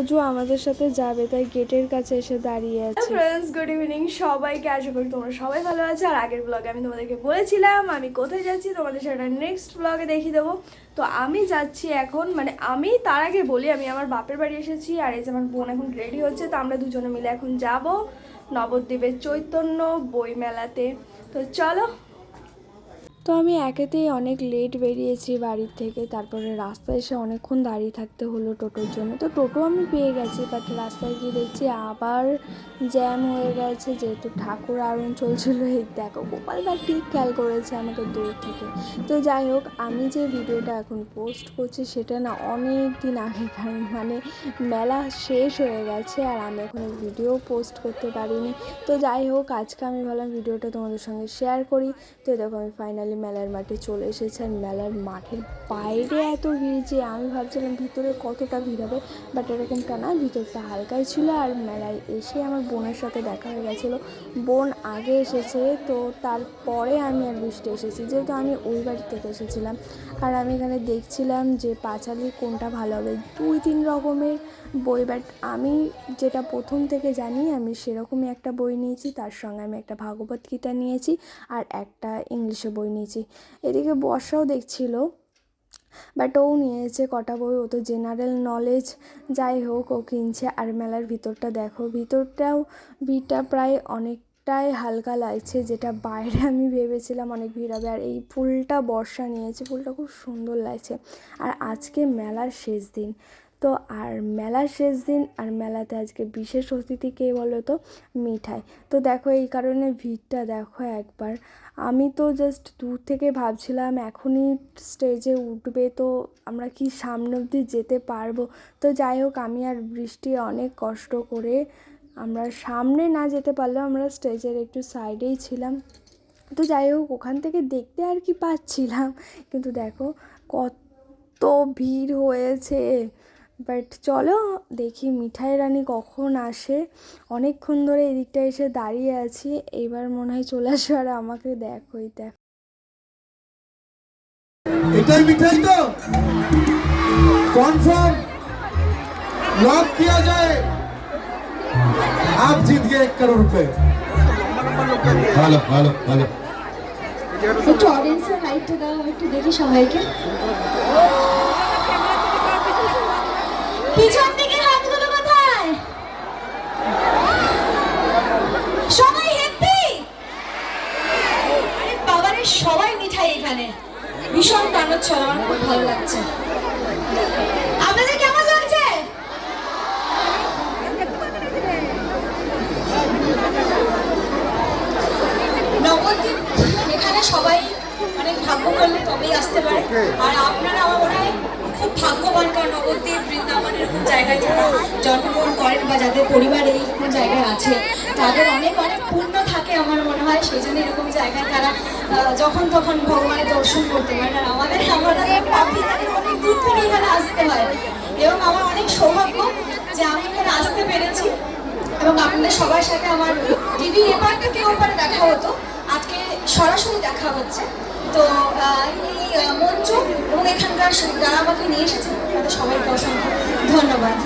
তোজো আমাদের সাথে যাবে, তাই গেটের কাছে এসে দাঁড়িয়ে আছে। ফ্রেন্ডস গুড ইভিনিং সবাইকে আশা করি তোমরা সবাই ভালো আছো। আর আগের ব্লগে আমি তোমাদেরকে বলেছিলাম, আমি কোথায় যাচ্ছি তোমাদের সেটা নেক্সট ব্লগে দেখিয়ে দেবো। তো আমি যাচ্ছি এখন মানে আমি তার আগে বলি, আমি আমার বাপের বাড়ি এসেছি, আর এই যে আমার বোন এখন রেডি হচ্ছে, তো আমরা দুজনে মিলে এখন যাব নবদ্বীপের চৈতন্য বইমেলাতে। তো চলো তো আমি একেতেই অনেক লেট বেরিয়েছি বাড়ির থেকে। তারপরে রাস্তায় এসে অনেকক্ষণ দাঁড়িয়ে থাকতে হলো টোটোর জন্য। তো টোটো আমি পেয়ে গেছি বাট রাস্তায় গিয়ে দেখছি আবার জ্যাম হয়ে গেছে। যেহেতু ঠাকুর আরুণ চলছিল, এই দেখো গোপালদা ঠিক খেয়াল করেছে আমাকে দূর থেকে। তো যাই হোক, আমি যে ভিডিওটা এখন পোস্ট করছি, সেটা না অনেক দিন আগেকার মানে মেলা শেষ হয়ে গেছে আর আমি এখন ভিডিও পোস্ট করতে পারিনি। তো যাই হোক, আজকে আমি ভাবলাম ভিডিওটা তোমাদের সঙ্গে শেয়ার করি। তো দেখো আমি ফাইনালি মেলার মাঠে চলে এসেছি আর মেলার মাঠের বাইরে এত ভিড় যে আমি ভাবছিলাম ভিতরে কতটা ভিড় হবে বাট এরকমটা না, ভিতরটা হালকাই ছিল আর মেলায় এসে আমার বোনের সাথে দেখা হয়ে গেছিল। বোন আগে এসেছে, তো তারপরে আমি আর বৃষ্টি এসেছি, যেহেতু আমি ওই বাড়ি থেকে এসেছিলাম। আর আমি এখানে দেখছিলাম যে পাঁচালি কোনটা ভালো হবে, দুই তিন রকমের বই বাট আমি যেটা প্রথম থেকে জানি, আমি সেরকমই একটা বই নিয়েছি, তার সঙ্গে আমি একটা ভাগবত গীতা নিয়েছি আর একটা ইংলিশে বই নিয়েছি। এদিকে বর্ষাও দেখছিল বাট ও নিয়েছে কটা বই, ও তো জেনারেল নলেজ যাই হোক, ও কিনছে আর মেলার ভিতরটা দেখো, ভিতরটাও ভিড়টা প্রায় অনেকটাই হালকা লাগছে, যেটা বাইরে আমি ভেবেছিলাম অনেক ভিড় হবে, আর এই ফুলটা বর্ষা নিয়েছে, ফুলটা খুব সুন্দর লাগছে। আর আজকে মেলার শেষ দিন তো আর মেলার শেষ দিন আর মেলাতে আজকে বিশেষ অতিথি কে বলো তো? মিঠাই। তো দেখো এই কারণে ভিড়টা দেখো একবার। আমি তো জাস্ট দূর থেকে ভাবছিলাম এখনই স্টেজে উঠবে তো আমরা কি সামনে অবধি যেতে পারব? তো যাই হোক, আমি আর বৃষ্টি অনেক কষ্ট করে আমরা সামনে না যেতে পারলেও আমরা স্টেজের একটু সাইডেই ছিলাম। তো যাই হোক, ওখান থেকে দেখতে আর কি পাচ্ছিলাম। কিন্তু দেখো কত ভিড় হয়েছে। বাট চলো দেখি মিঠাই রানী কখন আসে অনেকক্ষণ ধরে এদিকটা এসে দাঁড়িয়ে আছি এইবার মনে হয় চলে আসবে আর আমাকে দেখোই দেখ এটাই মিঠাই তো कॉन्फर्म लॉक किया जाए आप जीत गए एक करोड़ रुपए ভালো ভালো ভালো একটু অডিয়েন্সের লাইটটা দাও একটু দেখি সবাইকে পিছন দিকে হাতগুলো কোথায় সবাই হ্যাপি আরে বাবারে সবাই মিঠাই এখানে ভীষণ টানোচ্ছল আমার খুব ভালো লাগছে আপনাদের কেমন লাগছে নবদ্বীপ এখানে সবাই অনেক ভাগ্য করলে তবেই আসতে পারে আর আপনারা আমার মনে হয় খুব ভাগ্যবান কারণ নবদ্বীপ বৃন্দাবন এরকম জায়গায় যারা জন্মগ্রহণ করেন বা যাদের পরিবার এইরকম জায়গায় আছে, তাদের অনেক অনেক পুণ্য থাকে আমার মনে হয়। সেই জন্য এরকম জায়গায় তারা যখন তখন ভগবানের দর্শন করতে পারে। আর আমাদের পাপি অনেক দূর থেকে এখানে আসতে হয়। এবং আমার অনেক সৌভাগ্য যে আমি এখানে আসতে পেরেছি। এবং আপনাদের সবার সাথে আমার টিভি এপার থেকে ওপারে দেখা হতো। আজকে সরাসরি দেখা হচ্ছে। তো এই মঞ্চ এবং এখানকার যারা আমাকে নিয়ে এসেছেন, তাদের সবাইকে অসংখ্য ধন্যবাদ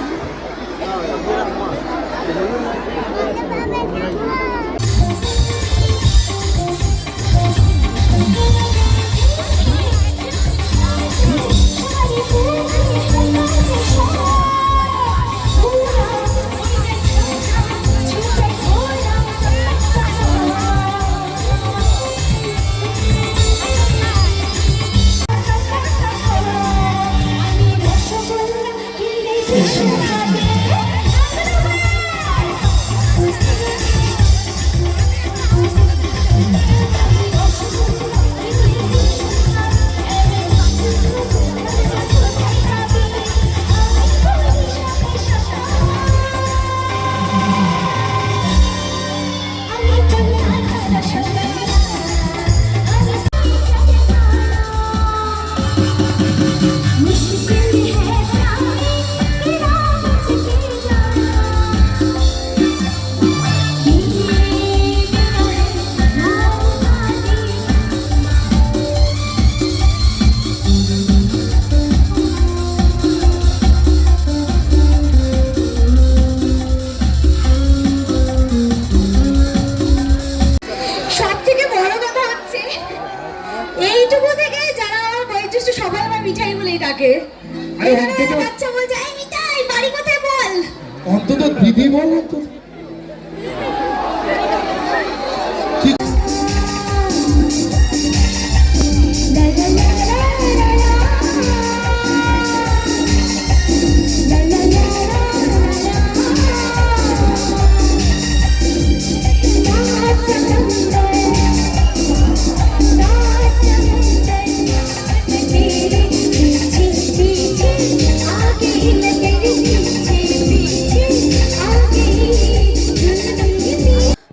আরে বাড়ি কোথায় বল? অন্তত দিদি বল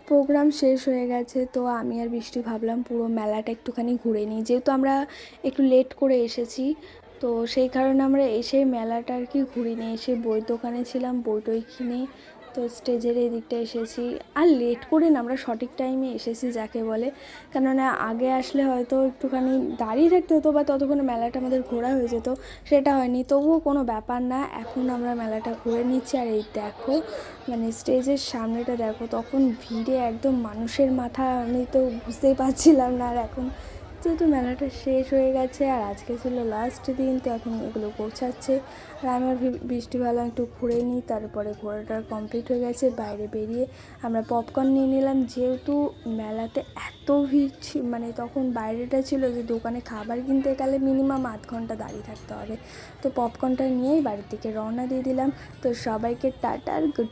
প্রোগ্রাম শেষ হয়ে গেছে, তো আমি আর বৃষ্টি ভাবলাম পুরো মেলাটা একটুখানি ঘুরে নিই। যেহেতু আমরা একটু লেট করে এসেছি, তো সেই কারণে আমরা এসে মেলাটা আর কি ঘুরে নিয়ে এসে বই দোকানে ছিলাম, বই টই কিনে তো স্টেজের এই দিকটা এসেছি। আর লেট করে না, আমরা সঠিক টাইমে এসেছি যাকে বলে। কেননা আগে আসলে হয়তো একটুখানি দাঁড়িয়ে থাকতে হতো বা ততক্ষণে মেলাটা আমাদের ঘোরা হয়ে যেত, সেটা হয়নি। তবুও কোনো ব্যাপার না, এখন আমরা মেলাটা ঘুরে নিচ্ছি। আর এই দেখো মানে স্টেজের সামনেটা দেখো, তখন ভিড়ে একদম মানুষের মাথা আমি তো বুঝতেই পারছিলাম না। আর এখন যেহেতু মেলাটা শেষ হয়ে গেছে আর আজকে ছিল লাস্ট দিন, তো এখন এগুলো পৌঁছাচ্ছে। আর আমি আর বৃষ্টি ভালো একটু ঘুরে নিই তারপরে ঘোরাটা কমপ্লিট হয়ে গেছে, বাইরে বেরিয়ে আমরা পপকর্ন নিয়ে নিলাম। যেহেতু মেলাতে এত ভিড় মানে তখন বাইরেটা ছিল যে দোকানে খাবার কিনতে গেলে মিনিমাম আধ ঘণ্টা দাঁড়িয়ে থাকতে হবে। তো পপকর্নটা নিয়েই বাড়ির দিকে রওনা দিয়ে দিলাম। তো সবাইকে টাটা আর গুড